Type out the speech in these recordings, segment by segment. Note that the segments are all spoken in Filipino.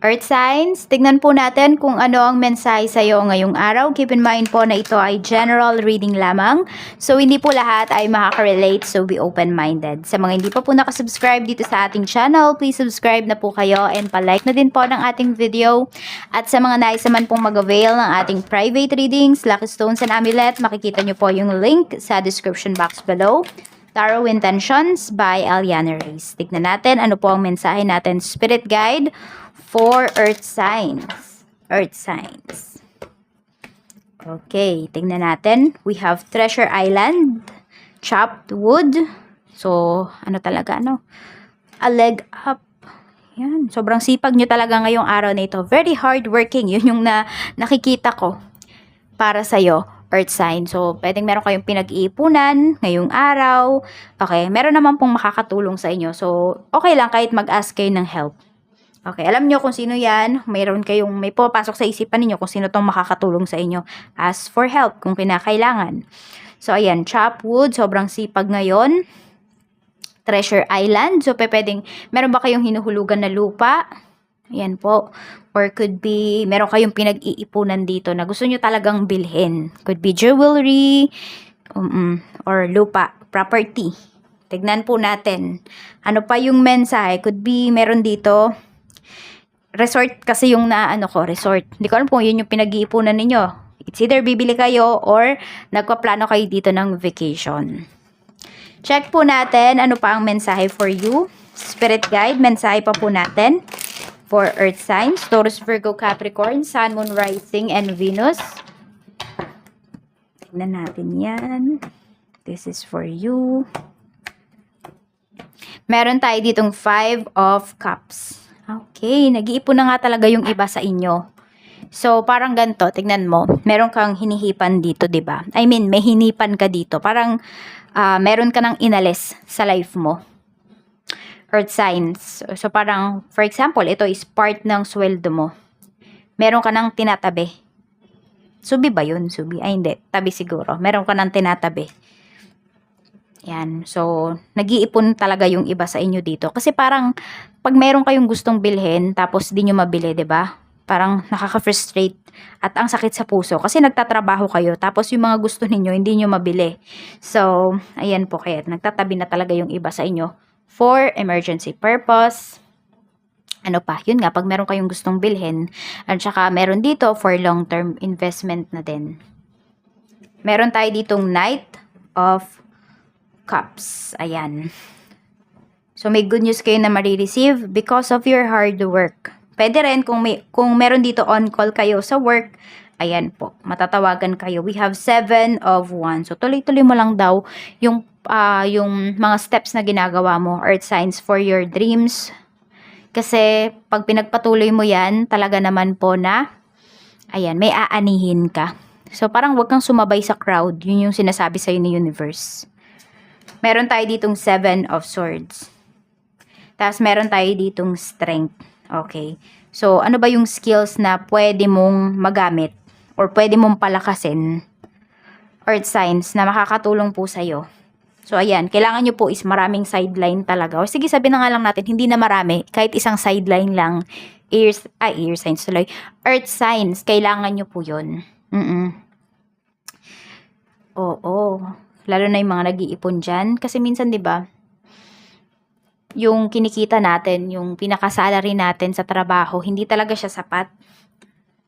Earth signs, tignan po natin kung ano ang mensahe sa iyo ngayong araw. Keep in mind po na ito ay general reading lamang. So, hindi po lahat ay makaka-relate. So, be open-minded. Sa mga hindi pa po nakasubscribe dito sa ating channel, please subscribe na po kayo and palike na din po ng ating video. At sa mga nais naman pong mag-avail ng ating private readings, Lucky Stones and Amulet, makikita nyo po yung link sa description box below. Tarot Intentions by Aliana Reyes. Tignan natin ano po ang mensahe natin. Spirit Guide for Earth Signs. Earth Signs. Okay, tingnan natin. We have Treasure Island, Chopped Wood. So, ano talaga, ano? A leg up. Yan, sobrang sipag nyo talaga ngayong araw na ito. Very hard working. Yun yung na, nakikita ko para sa'yo, earth sign. So, pwedeng meron kayong pinag-iipunan ngayong araw. Okay, meron naman pong makakatulong sa inyo. So, okay lang kahit mag-ask kayo ng help. Okay, alam nyo kung sino yan. Mayroon kayong, may pumapasok sa isipan ninyo kung sino tong makakatulong sa inyo. Ask for help kung kinakailangan. So, ayan, chop wood, sobrang sipag ngayon. Treasure Island. So, pwedeng, meron ba kayong hinuhulugan na lupa? Ayan po. Or could be, meron kayong pinag-iipunan dito na gusto nyo talagang bilhin. Could be jewelry, um, or lupa, property. Tignan po natin. Ano pa yung mensahe? Could be, meron dito, resort kasi yung naano ko, resort. Hindi ko alam kung yun yung pinag-iipunan ninyo. It's either bibili kayo or nagpaplano kayo dito ng vacation. Check po natin ano pa ang mensahe for you. Spirit guide, mensahe pa po natin for earth signs, Taurus, Virgo, Capricorn, Sun, Moon, Rising, and Venus. Tignan natin yan. This is for you. Meron tayo ditong Five of Cups. Okay, nag-iipon na nga talaga yung iba sa inyo. So, parang ganito, tignan mo, meron kang hinihipan dito, 'di ba? I mean, may hinipan ka dito. Parang ah, meron ka ng inalis sa life mo. Earth signs. So, so, parang, for example, ito is part ng sweldo mo. Meron ka ng tinatabi. Subi ba yun? Subi? Ay, hindi. Tabi siguro. Meron ka ng tinatabi. Yan. So, nag-iipon talaga yung iba sa inyo dito. Kasi parang, pag meron kayong gustong bilhin, tapos di nyo mabili, ba? Parang nakaka-frustrate at ang sakit sa puso. Kasi nagtatrabaho kayo, tapos yung mga gusto ninyo, hindi nyo mabili. So, ayan po kaya, nagtatabi na talaga yung iba sa inyo for emergency purpose. Ano pa, yun nga, pag meron kayong gustong bilhin, at saka meron dito for long-term investment na din. Meron tayo ditong Knight of Cups. Ayan. So, may good news kayo na marireceive because of your hard work. Pwede rin kung, may, kung meron dito on-call kayo sa work, ayan po, matatawagan kayo. We have seven of one. So, tuloy-tuloy mo lang daw yung, ah, yung mga steps na ginagawa mo, earth signs for your dreams. Kasi, pag pinagpatuloy mo yan, talaga naman po na, ayan, may aanihin ka. So, parang wag kang sumabay sa crowd. Yun yung sinasabi sa'yo ni universe. Meron tayo ditong seven of swords. Tapos meron tayo ditong strength. Okay. So, ano ba yung skills na pwede mong magamit or pwede mong palakasin? Earth signs na makakatulong po sa'yo. So, ayan. Kailangan nyo po is maraming sideline talaga. O sige, sabi na nga lang natin, hindi na marami. Kahit isang sideline lang. Ears, ah, ear signs tuloy. Earth signs, kailangan nyo po yun. Mm Oo. Lalo na yung mga nag-iipon dyan. Kasi minsan, di ba, yung kinikita natin, yung pinakasalary natin sa trabaho, hindi talaga siya sapat.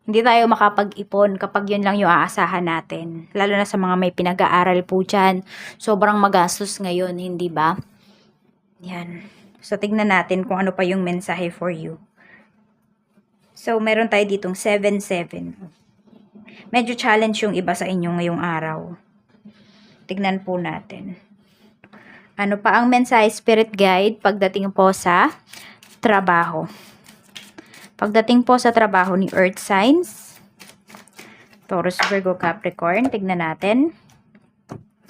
Hindi tayo makapag-ipon kapag yun lang yung aasahan natin. Lalo na sa mga may pinag-aaral po dyan. Sobrang magastos ngayon, hindi ba? Yan. So, tignan natin kung ano pa yung mensahe for you. So, meron tayo ditong 7-7. Medyo challenge yung iba sa inyo ngayong araw. Tignan po natin. Ano pa ang mensahe spirit guide pagdating po sa trabaho? Pagdating po sa trabaho ni Earth Signs, Taurus, Virgo, Capricorn, tignan natin.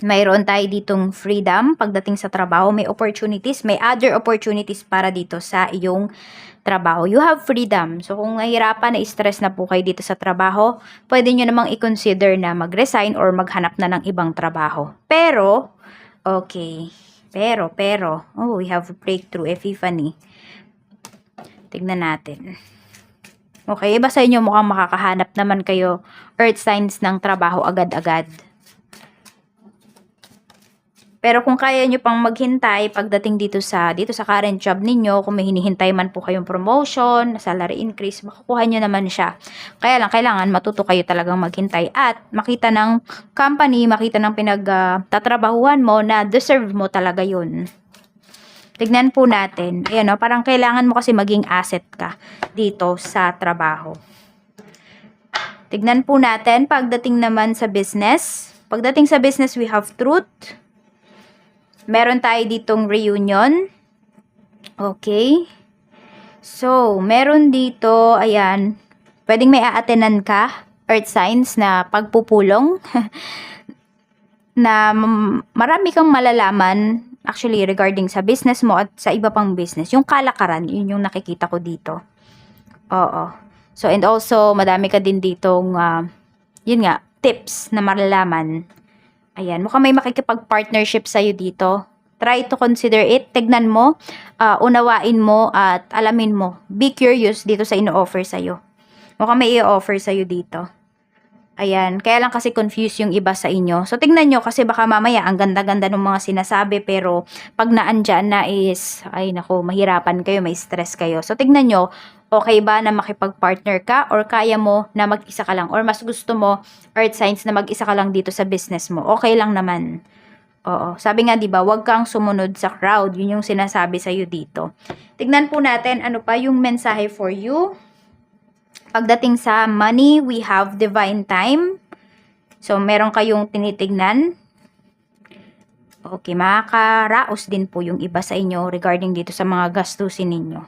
Mayroon tayo ditong freedom pagdating sa trabaho, may opportunities, may other opportunities para dito sa iyong trabaho. You have freedom. So kung nahihirapan na stress na po kayo dito sa trabaho, pwede nyo namang i-consider na mag-resign or maghanap na ng ibang trabaho. Pero, okay. Pero, pero, oh, we have breakthrough, epiphany. Tignan natin. Okay, iba sa inyo mukhang makakahanap naman kayo earth signs ng trabaho agad-agad. Pero kung kaya nyo pang maghintay pagdating dito sa dito sa current job ninyo, kung may hinihintay man po kayong promotion, salary increase, makukuha nyo naman siya. Kaya lang, kailangan matuto kayo talagang maghintay at makita ng company, makita ng pinagtatrabahuhan mo na deserve mo talaga yun. Tignan po natin. Ayan o, parang kailangan mo kasi maging asset ka dito sa trabaho. Tignan po natin pagdating naman sa business. Pagdating sa business, we have truth. Meron tayo ditong reunion. Okay. So, meron dito, ayan, pwedeng may aatenan ka, earth signs na pagpupulong. na marami kang malalaman actually regarding sa business mo at sa iba pang business. Yung kalakaran, yun yung nakikita ko dito. Oo. So, and also, madami ka din ditong, ah, yun nga, tips na malalaman. Ayan, mukhang may makikipag-partnership sa'yo dito. Try to consider it. Tignan mo, ah, unawain mo, at alamin mo. Be curious dito sa ino-offer sa'yo. Mukhang may i-offer sa'yo dito. Ayan, kaya lang kasi confused yung iba sa inyo. So, tignan nyo kasi baka mamaya ang ganda-ganda ng mga sinasabi pero pag naandyan na is, ay nako, mahirapan kayo, may stress kayo. So, tignan nyo, okay ba na makipag-partner ka or kaya mo na mag-isa ka lang or mas gusto mo earth signs na mag-isa ka lang dito sa business mo. Okay lang naman. Oo. Sabi nga 'di ba, huwag kang sumunod sa crowd. Yun yung sinasabi sa iyo dito. Tignan po natin ano pa yung mensahe for you. Pagdating sa money, we have divine time. So, meron kayong tinitignan. Okay, makakaraos din po yung iba sa inyo regarding dito sa mga gastusin ninyo.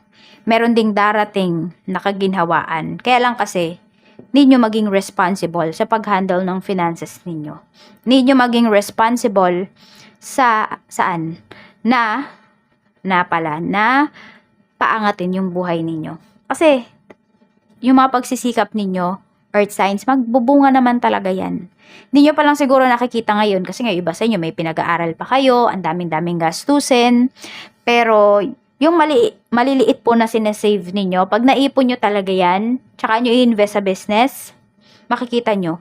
Meron ding darating na kaginhawaan. Kaya lang kasi, need nyo maging responsible sa pag-handle ng finances ninyo. Need nyo maging responsible sa saan? Na, na pala, na paangatin yung buhay ninyo. Kasi, yung mga pagsisikap ninyo, earth signs, magbubunga naman talaga yan. Hindi nyo pa lang siguro nakikita ngayon kasi nga iba sa inyo may pinag-aaral pa kayo, ang daming-daming gastusin. Pero yung mali, maliliit po na sinesave ninyo, pag naipon nyo talaga yan, tsaka nyo i-invest sa business, makikita nyo,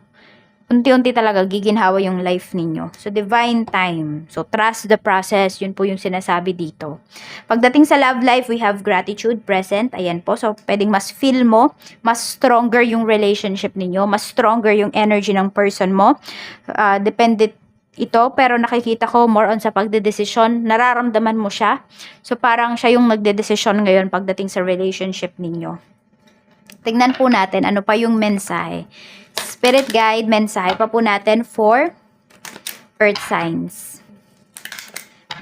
unti-unti talaga giginhawa yung life ninyo. So, divine time. So, trust the process. Yun po yung sinasabi dito. Pagdating sa love life, we have gratitude present. Ayan po. So, pwedeng mas feel mo, mas stronger yung relationship ninyo, mas stronger yung energy ng person mo. Uh, depende ito, pero nakikita ko more on sa pagdedesisyon, nararamdaman mo siya. So, parang siya yung nagdedesisyon ngayon pagdating sa relationship ninyo. Tingnan po natin ano pa yung mensahe. Spirit guide, mensahe pa po natin for earth signs.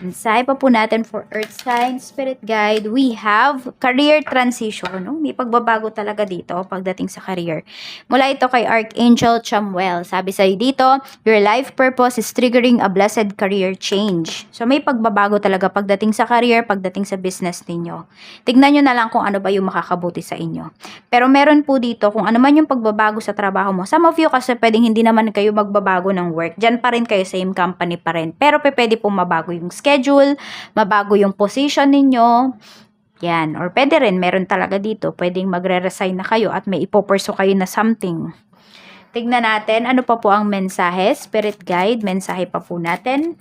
Mensahe pa po natin for earth signs, spirit guide. We have career transition. No? May pagbabago talaga dito pagdating sa career. Mula ito kay Archangel Chamuel. Sabi sa'yo dito, your life purpose is triggering a blessed career change. So may pagbabago talaga pagdating sa career, pagdating sa business ninyo. Tignan nyo na lang kung ano ba yung makakabuti sa inyo. Pero meron po dito kung ano man yung pagbabago sa trabaho mo. Some of you kasi pwedeng hindi naman kayo magbabago ng work. Diyan pa rin kayo, same company pa rin. Pero pwede pong mabago yung schedule, mabago yung position ninyo. Yan. Or pwede rin, meron talaga dito. Pwedeng magre-resign na kayo at may ipoperso kayo na something. Tignan natin, ano pa po ang mensahe? Spirit guide, mensahe pa po natin.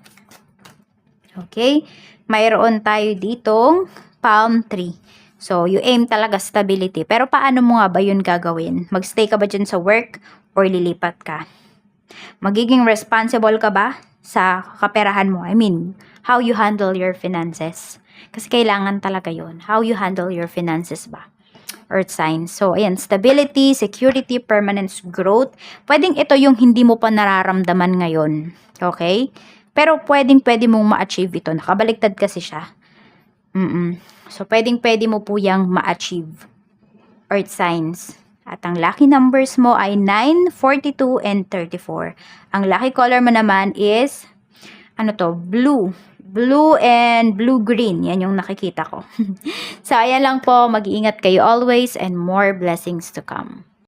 Okay. Mayroon tayo ditong palm tree. So, you aim talaga stability. Pero paano mo nga ba yun gagawin? Magstay ka ba dyan sa work or lilipat ka? Magiging responsible ka ba sa kaperahan mo? I mean, how you handle your finances. Kasi kailangan talaga yon How you handle your finances ba? Earth signs. So, ayan, stability, security, permanence, growth. Pwedeng ito yung hindi mo pa nararamdaman ngayon. Okay? Pero pwedeng pwede mong ma-achieve ito. Nakabaliktad kasi siya. Mm-mm. So, pwedeng pwede mo po yung ma-achieve. Earth signs. At ang lucky numbers mo ay 9, 42, and 34. Ang lucky color mo naman is, ano to, blue. Blue and blue-green. Yan yung nakikita ko. so, ayan lang po. Mag-iingat kayo always and more blessings to come.